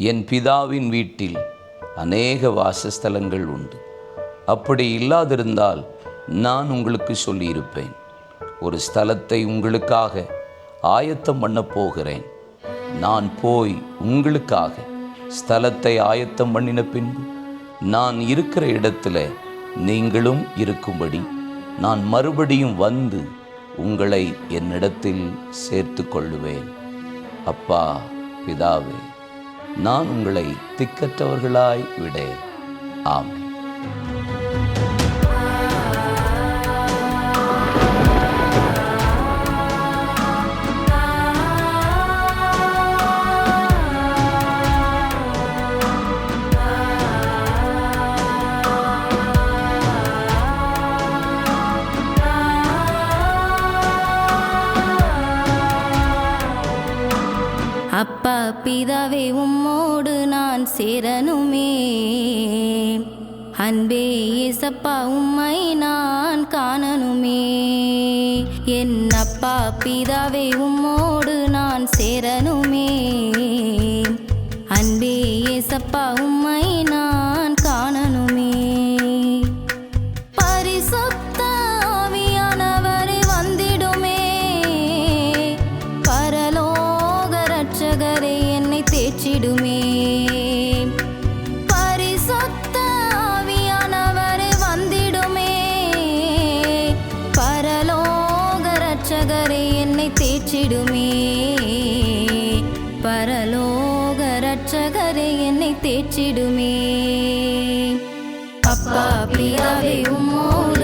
என் பிதாவின் வீட்டில் அநேக வாசஸ்தலங்கள் உண்டு. அப்படி இல்லாதிருந்தால் நான் உங்களுக்கு சொல்லியிருப்பேன். ஒரு ஸ்தலத்தை உங்களுக்காக ஆயத்தம் பண்ணப் போகிறேன். நான் போய் உங்களுக்காக ஸ்தலத்தை ஆயத்தம் பண்ணின பின்பு நான் இருக்கிற இடத்துல நீங்களும் இருக்கும்படி நான் மறுபடியும் வந்து உங்களை என்னிடத்தில் சேர்த்து கொள்ளுவேன். அப்பா பிதாவே நான் உங்களை திக்கற்றவர்களாய் விடேன். ஆம். பிதாவே உம்மோடு நான் சேரணுமே. அன்பே ஏசப்பா உம்மை நான் காணணுமே. என் அப்பா பிதாவே உம்மோடு நான் சேரணுமே. அன்பே ஏசப்பா உம்மை தேற்றிடுமே பரலோக ரட்சகரே என்னை தேற்றிடுமே. அப்பா பிதாவே உம்மோடு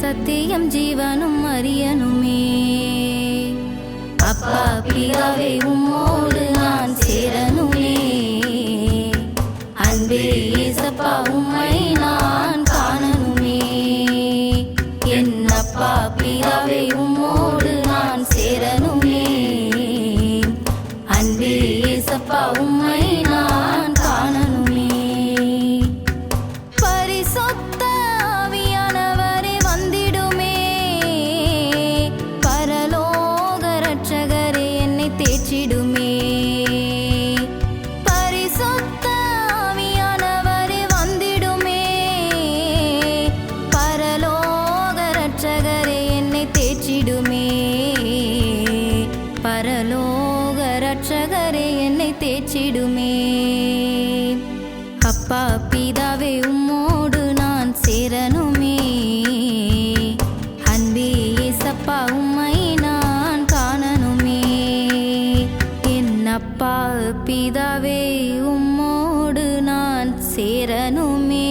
சத்தியம் ஜீவனும் அறியனுமே அப்பா பிதாவே உம்மோடு நான் சேரனுமே அன்பே ஏசப்பா உம்மை ரட்சகரே என்னை தேச்சிடுமே அப்பா பிதாவே உம்மோடு நான் சேரணுமே. அன்பே சப்பா உம்மை நான் காணணுமே. என் அப்பா பிதாவே உம்மோடு நான் சேரணுமே.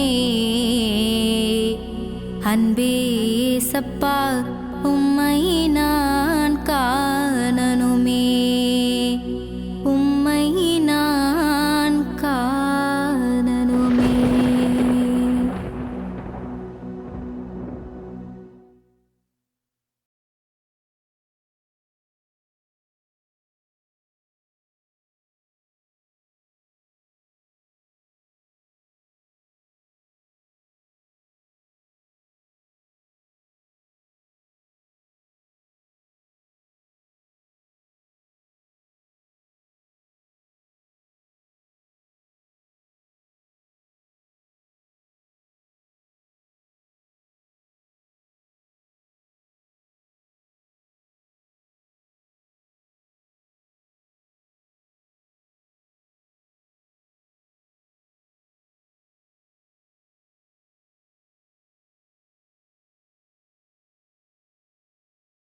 அன்பே சப்பா உம்மை நான் காணனுமே